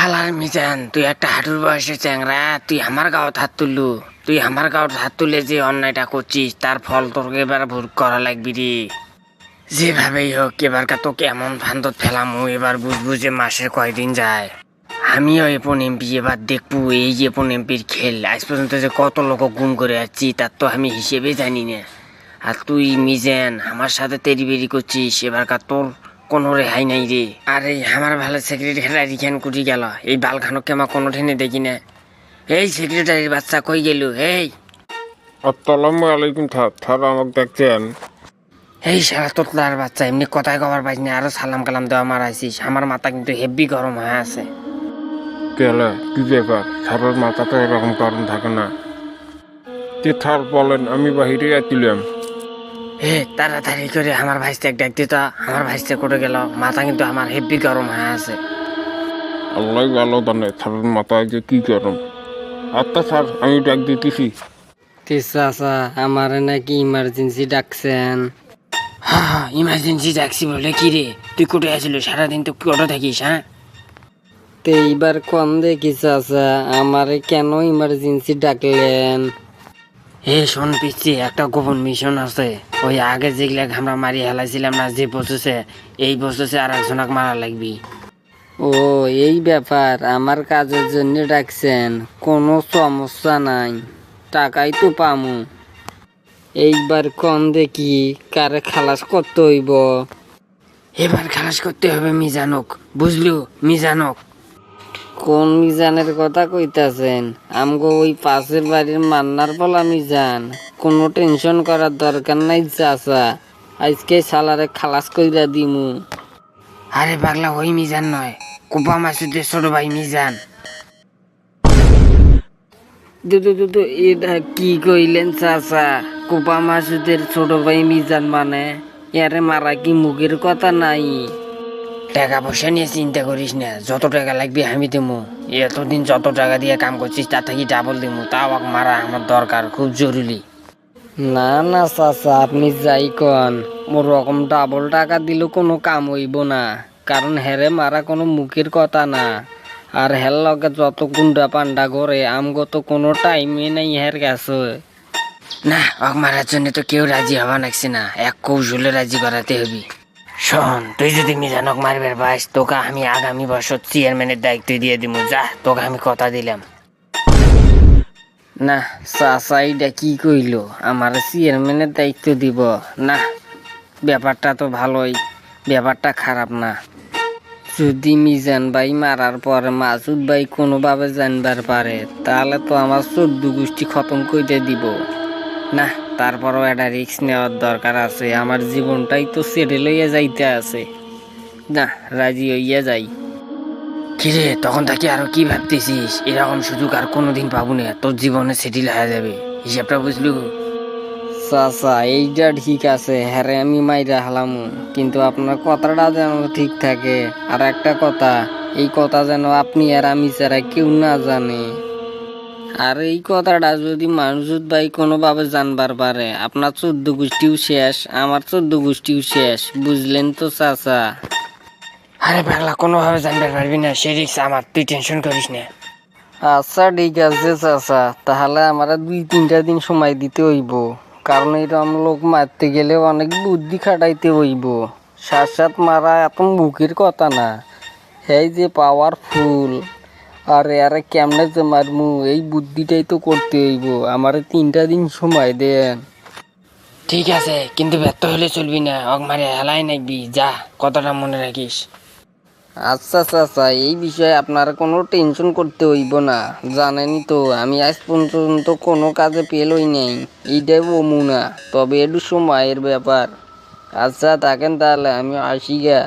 শালার মিজান, তুই একটা হাঁটুর বয়সে চ্যাংরা, তুই আমার গাঁত হাত তুললু। তুই আমার গাঁত হাত তুলে যে অন্যায়টা করছিস, তার ফল তোর এবার ভোগ করা লাগবি রে। যেভাবেই হোক এবার তোকে এমন ফান্দত ফেলামু, এবার বুঝবু যে মাসে কয়দিন যায়। আমিও এপন এমপি, এবার দেখব এই যে এপন এমপির খেল। আজ পর্যন্ত যে কত লোক গুম করে যাচ্ছি তার তো আমি হিসেবে জানি না। আর তুই মিজেন, আমার সাথে তেরি বেরি করছিস এবারকার তোর কোনো রেহাই নাই রে আরে আমার ভালো সেক্রেটারি খান কুটি গেল। এই বালখানকে আমার কোনো ঠেনে দেখি না? এই সেক্রেটারির বাচ্চা কই গেল এই আসসালামু আলাইকুম স্যার স্যার আমাকে দেখছেন। এই সারা তোতলার বাচ্চা এমনি কথায় কবার পাইস না আরও সালাম কালাম দেওয়া মারাইছিস আমার মাথা কিন্তু হেভি গরম হয়ে আছে। কেলে? কি ব্যাপার স্যারের মাথাতে এরকম কারণ থাকে না। যে স্যার বলেন আমি বাহিরে আসছিলাম হে তাড়াতাড়ি করে আমার ভাইস্তে ডাক দিত আমার ভাইস্তে করে গেল। মাথা কিন্তু আমার হেভি গরম হয়ে আছে। আল্লাহ ভালো জানে স্যারের মাথায় যে কি গরম? আচ্ছা স্যার আমি ডাক দিতেছি। চাচা আমার নাকি ইমার্জেন্সি ডাকছেন। হ্যাঁ হ্যাঁ ইমার্জেন্সি ডাকছি বলে কি রে? তুই কোথায় আসিল সারাদিন তো কোটো থাকিস হ্যাঁ? তো এইবার কম দেখি চাচা আমারে কেন ইমার্জেন্সি ডাকলেন? হে শোন পিচ্ছি একটা গোপন মিশন আছে। ওই আগে যেগুলা আমরা মারি হেলাইছিলাম না যে বসেছে এই বসেছে আর একজনক মারা লাগবি। ও এই ব্যাপার আমার কাজের জন্য ডাকছেন কোনো সমস্যা নাই টাকাই তো পামু। এইবার কম দেখি কারে খালাস করতে হইব। এবার খালাস করতে হবে মিজানক বুঝলু? মিজানক। কোন মিজানের কথা কইতাছেন? আমগো ওই পাশের বাড়ির মান্নার বলা মিজান। কোনো টেনশন করার দরকার নাই চাচা। আজকে সালারে খালাস কইরা দিমু। আরে পাগলা ওই মিজান নয়। কোপা মাসুদের ছোট ভাই মিজান। দুদু দুদু এটা কি কইলেন চাচা? কোপা মাসুদের ছোট ভাই মিজান মানে? এরে মারা কি মুখের কথা নাই? টাকা পয়সা নিয়ে চিন্তা করিস না। যত টাকা লাগবে আমি দেবো এতদিন যত টাকা দিয়ে কাম করছিস তার থেকে ডাবল দেবো তাও মারা আমার দরকার খুব জরুরি। না না চাচা আপনি যাই কন। ওরকম ডাবল টাকা দিলেও কোনো কাম হইব না। কারণ হেরে মারা কোনো মুখের কথা না। আর হের লগে যত গুন্ডা পান্ডা করে আমগো তো কোনো টাইমে নাই হের গেছে না অক মারার জন্য তো কেউ রাজি হওয়া লাগছে না। এক কৌশলে রাজি করাতে হবে। শোন, তুই যদি মিজানক মারবার পাস তোকে আমি আগামী বছর চেয়ারম্যানের দায়িত্ব দিয়ে দিব যা, তোকে আমি কথা দিলাম। না, চাচা এইটা কি কইলো? আমার চেয়ারম্যানের দায়িত্ব দিব। না, ব্যাপারটা তো ভালোই, ব্যাপারটা খারাপ না। যদি মিজান ভাই মারার পরে মাসুদ ভাই কোনোভাবে জানবার পারে, তাহলে তো আমার চোদ্দ গোষ্ঠী খতম করে দিব। না তারপরও একটা রিস্ক নেওয়ার দরকার আছে। আমার জীবনটাই তো সেটে লইয়া যাইতে আছে। না রাজি হইয়া যাই। কিরে তখন তাকে আরও কি ভাবতেছিস? এরকম সুযোগ আর কোনোদিন পাবো না। তোর জীবনে সেটিল হয়ে যাবে। হিসাবটা বুঝলু? চাচা এইটা ঠিক আছে। হ্যাঁ আমি মাইরা হালামু। কিন্তু আপনার কথাটা যেন ঠিক থাকে। আর একটা কথা এই কথা যেন আপনি আর আমি ছাড়া কেউ না জানে। আর এই কথাটা যদি মানুষুদ ভাই কোনোভাবে জানবার পারে আপনার চোদ্দ গোষ্ঠীও শেষ আমার চোদ্দ গোষ্ঠীও শেষ বুঝলেন তো চাচা? আরে পাগলা কোনোভাবে জানতে পারবি না সে রিক্স আমার তুই টেনশন করিস না। আচ্ছা ঠিক আছে চাচা তাহলে আমার দুই তিনটা দিন সময় দিতে হইব। কারণ এরকম লোক মারতে গেলে অনেক বুদ্ধি খাটাইতে হইব। সাত সাত মারা এত মুখের কথা না। এই যে পাওয়ারফুল আর আরে কেমনে যে মারমু? এই বুদ্ধিটাই তো করতে হইব। আমার তিনটা দিন সময় দেন। ঠিক আছে কিন্তু ব্যর্থ হলে চলবি না। অক মারে হেলাই নাকবি। যা কতটা মনে রাখিস। আচ্ছা আচ্ছা আচ্ছা এই বিষয়ে আপনার কোনো টেনশন করতে হইব না। জানেনই তো আমি আজ পর্যন্ত কোনো কাজে পেলই নেই। এইটাই বমু না তবে একটু সময়ের ব্যাপার। আচ্ছা থাকেন তাহলে আমি আসি গা।